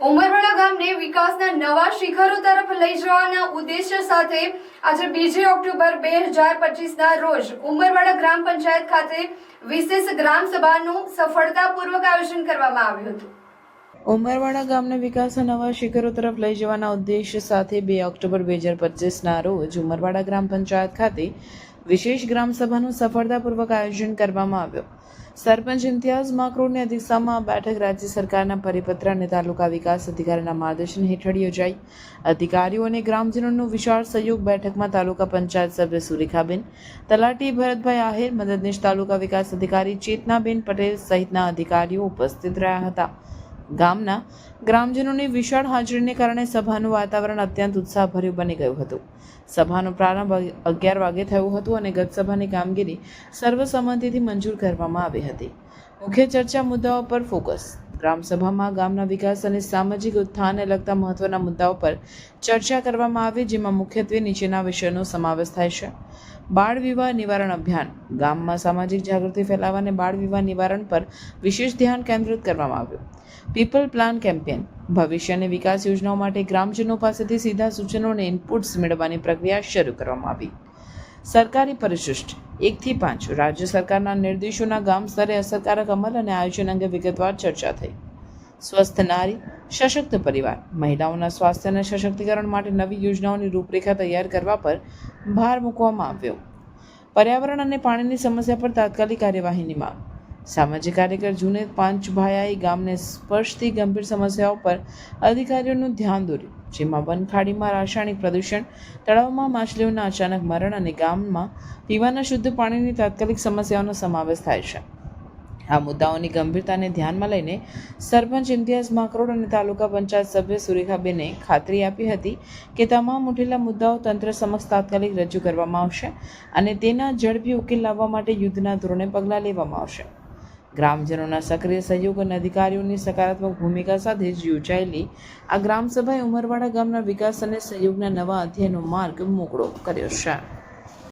ઉમરવાડા ગામને વિકાસના નવા શિખરો તરફ લઈ જવાના ઉદ્દેશ્ય સાથે આજે બીજી ઓક્ટોબર બે હજાર પચીસના રોજ ઉમરવાડા ગ્રામ પંચાયત ખાતે વિશેષ ગ્રામ સભાનું સફળતાપૂર્વક આયોજન કરવામાં આવ્યું હતું. ઉમરવાડા ગામને વિકાસના નવા શિખરો તરફ લઈ જવાના ઉદ્દેશ્ય સાથે બે ઓક્ટોબર બે હજાર પચીસના રોજ ઉમરવાડા ગ્રામ પંચાયત ખાતે વિશેષ ગ્રામસભાનું સફળતાપૂર્વક આયોજન કરવામાં આવ્યું. સરપંચ ઇમ્તિયાઝ માકરોની અધ્યક્ષતામાં બેઠક રાજ્ય સરકારના પરિપત્ર અને તાલુકા વિકાસ અધિકારીના માર્ગદર્શન હેઠળ યોજાઈ. અધિકારીઓ અને ગ્રામજનોનું વિશાળ સહયોગ બેઠકમાં તાલુકા પંચાયત સભ્ય સુરેખાબેન, તલાટી ભરતભાઈ આહિર, મદદનીશ તાલુકા વિકાસ અધિકારી ચેતનાબેન પટેલ સહિતના અધિકારીઓ ઉપસ્થિત રહ્યા હતા. ગામના ગ્રામજનોની વિશાળ હાજરીને કારણે સભાનું વાતાવરણ અત્યંત ઉત્સાહભર્યું બની ગયું હતું. સભાનો પ્રારંભ અગિયાર વાગે થયો હતો અને ગત સભાની કામગીરી સર્વસંમતિથી મંજૂર કરવામાં આવી હતી. મુખ્ય ચર્ચા મુદ્દાઓ પર ફોકસ ગ્રામસભામાં ગામના વિકાસ અને સામાજિક ઉત્થાનને લગતા મહત્વના મુદ્દાઓ પર ચર્ચા કરવામાં આવી, જેમાં મુખ્યત્વે નીચેના વિષયોનો સમાવેશ થાય છે. બાળ વિવાહ નિવારણ અભિયાન. ગામમાં સામાજિક જાગૃતિ ફેલાવવા અને બાળ વિવાહ નિવારણ પર વિશેષ ધ્યાન કેન્દ્રિત કરવામાં આવ્યું. People plan campaign. ભવિષ્ય અને વિકાસ યોજનાઓ માટે ગ્રામજનો પાસેથી સીધા સૂચનો અને ઇનપુટ્સ મેળવવાની પ્રક્રિયા શરૂ કરવામાં આવી. સરકારી પરિશિષ્ટ. એકથી પાંચ. રાજ્ય સરકારના નિર્દેશોના ગામ સ્તરે અસરકારક અમલ અને આયોજન અંગે વિગતવાર ચર્ચા થઈ. સ્વસ્થ નારી, સશક્ત પરિવાર. મહિલાઓના સ્વાસ્થ્ય અને સશક્તિકરણ માટે નવી યોજનાઓની રૂપરેખા તૈયાર કરવા પર ભાર મૂકવામાં આવ્યો. પર્યાવરણ અને પાણીની સમસ્યા પર તાત્કાલિક કાર્યવાહીની માંગ. સામાજિક કાર્યકર જુનેદ પાંચભાયાએ ગામને સ્પર્શતી ગંભીર સમસ્યાઓ પર અધિકારીઓનું ધ્યાન દોર્યું, જેમાં વનખાડીમાં રાસાયણિક પ્રદૂષણ, તળાવમાં માછલીઓના અચાનક મરણ અને ગામમાં પીવાના શુદ્ધ પાણીની તાત્કાલિક સમસ્યાઓનો સમાવેશ થાય છે. આ મુદ્દાઓની ગંભીરતાને ધ્યાનમાં લઈને સરપંચ ઇમ્તિયાઝ માકરોડ અને તાલુકા પંચાયત સભ્ય સુરેખાબેને ખાતરી આપી હતી કે તમામ ઉઠેલા મુદ્દાઓ તંત્ર સમક્ષ તાત્કાલિક રજૂ કરવામાં આવશે અને તેના ઝડપી ઉકેલ લાવવા માટે યુદ્ધના ધોરણે પગલાં લેવામાં આવશે. ગ્રામજનોના સક્રિય સહયોગ અને અધિકારીઓની સકારાત્મક ભૂમિકા સાથે જ યોજાયેલી આ ગ્રામસભાએ ઉમરવાડા ગામના વિકાસ અને સહયોગના નવા અધ્યયનો માર્ગ મોકળો કર્યો છે.